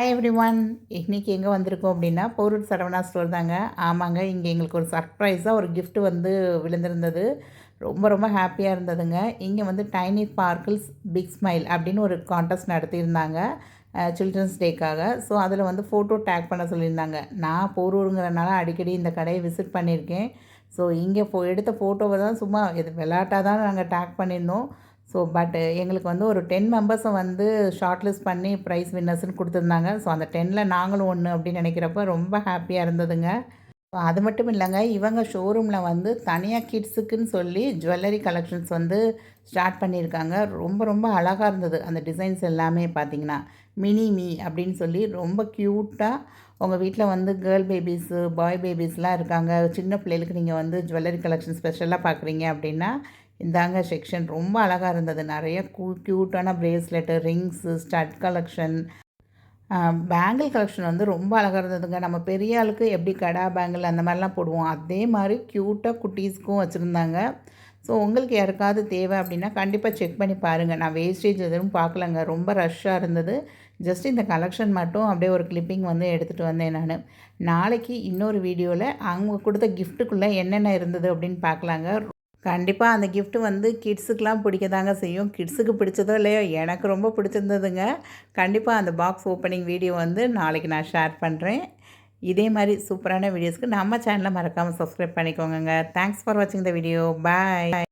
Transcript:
Hi every one இன்றைக்கி எங்கே வந்திருக்கோம் அப்படின்னா பௌரூர் சரவணா ஸ்டோர் தாங்க. ஆமாங்க இங்கே எங்களுக்கு ஒரு சர்ப்ரைஸாக ஒரு கிஃப்ட் வந்து விழுந்திருந்தது. ரொம்ப ரொம்ப ஹாப்பியாக இருந்ததுங்க. இங்கே வந்து டைனி பார்க்கிள்ஸ் பிக் ஸ்மைல் அப்படின்னு ஒரு கான்டெஸ்ட் நடத்தியிருந்தாங்க சில்ட்ரன்ஸ் டேக்காக ஸோ அதில் வந்து ஃபோட்டோ டேக் பண்ண சொல்லியிருந்தாங்க. நான் போரூருங்கிறனால அடிக்கடி இந்த கடையை விசிட் பண்ணியிருக்கேன். ஸோ இங்கே எடுத்த ஃபோட்டோவை தான் சும்மா இது விளையாட்டாக தான் நாங்கள் டேக் பண்ணியிருந்தோம். ஸோ பட் எங்களுக்கு வந்து ஒரு டென் மெம்பர்ஸை வந்து ஷார்ட் லிஸ்ட் பண்ணி ப்ரைஸ் வின்னர்ஸ்னு கொடுத்துருந்தாங்க. ஸோ அந்த டெனில் நாங்களும் ஒன்று அப்படின்னு நினைக்கிறப்ப ரொம்ப ஹாப்பியாக இருந்ததுங்க. ஸோ அது மட்டும் இல்லைங்க இவங்க ஷோரூமில் வந்து தனியாக கிட்ஸுக்குன்னு சொல்லி ஜுவல்லரி கலெக்ஷன்ஸ் வந்து ஸ்டார்ட் பண்ணியிருக்காங்க. ரொம்ப ரொம்ப அழகாக இருந்தது அந்த டிசைன்ஸ் எல்லாமே பார்த்தீங்கன்னா. மினி மீ அப்படின்னு சொல்லி ரொம்ப க்யூட்டாக உங்கள் வீட்டில் வந்து கேர்ள் பேபிஸு பாய் பேபிஸ்லாம் இருக்காங்க. சின்ன பிள்ளைகளுக்கு நீங்கள் வந்து ஜுவல்லரி கலெக்ஷன் ஸ்பெஷலாக பார்க்குறீங்க அப்படின்னா இந்தாங்க செக்ஷன் ரொம்ப அழகாக இருந்தது. நிறைய கூ க்யூட்டான bracelet rings stud collection bangle collection வந்து ரொம்ப அழகாக இருந்ததுங்க. நம்ம பெரிய ஆளுக்கு எப்படி கடா பேங்கிள் அந்த மாதிரிலாம் போடுவோம் அதே மாதிரி க்யூட்டாக குட்டீஸ்க்கும் வச்சுருந்தாங்க. ஸோ உங்களுக்கு யாருக்காவது தேவை அப்படின்னா கண்டிப்பாக செக் பண்ணி பாருங்கள் நான் வேஸ்டேஜ் எதுவும் பார்க்கலங்க. ரொம்ப ரஷ்ஷாக இருந்தது. ஜஸ்ட் இந்த கலெக்ஷன் மட்டும் அப்படியே ஒரு கிளிப்பிங் வந்து எடுத்துகிட்டு வந்தேன் நான். நாளைக்கு இன்னொரு வீடியோவில் அவங்க கொடுத்த கிஃப்ட்டுக்குள்ளே என்னென்ன இருந்தது அப்படின்னு பார்க்கலாங்க. கண்டிப்பாக அந்த கிஃப்ட்டு வந்து கிட்ஸுக்கெலாம் பிடிக்க தாங்க செய்யும். கிட்ஸுக்கு பிடிச்சதோ இல்லையோ எனக்கு ரொம்ப பிடிச்சிருந்ததுங்க. கண்டிப்பாக அந்த பாக்ஸ் ஓப்பனிங் வீடியோ வந்து நாளைக்கு நான் ஷேர் பண்ணுறேன் இதே மாதிரி சூப்பரான வீடியோஸ்க்கு நம்ம சேனலை மறக்காமல் சப்ஸ்கிரைப் பண்ணிக்கோங்க தேங்க்ஸ் ஃபார் வாட்சிங் த வீடியோ பாய்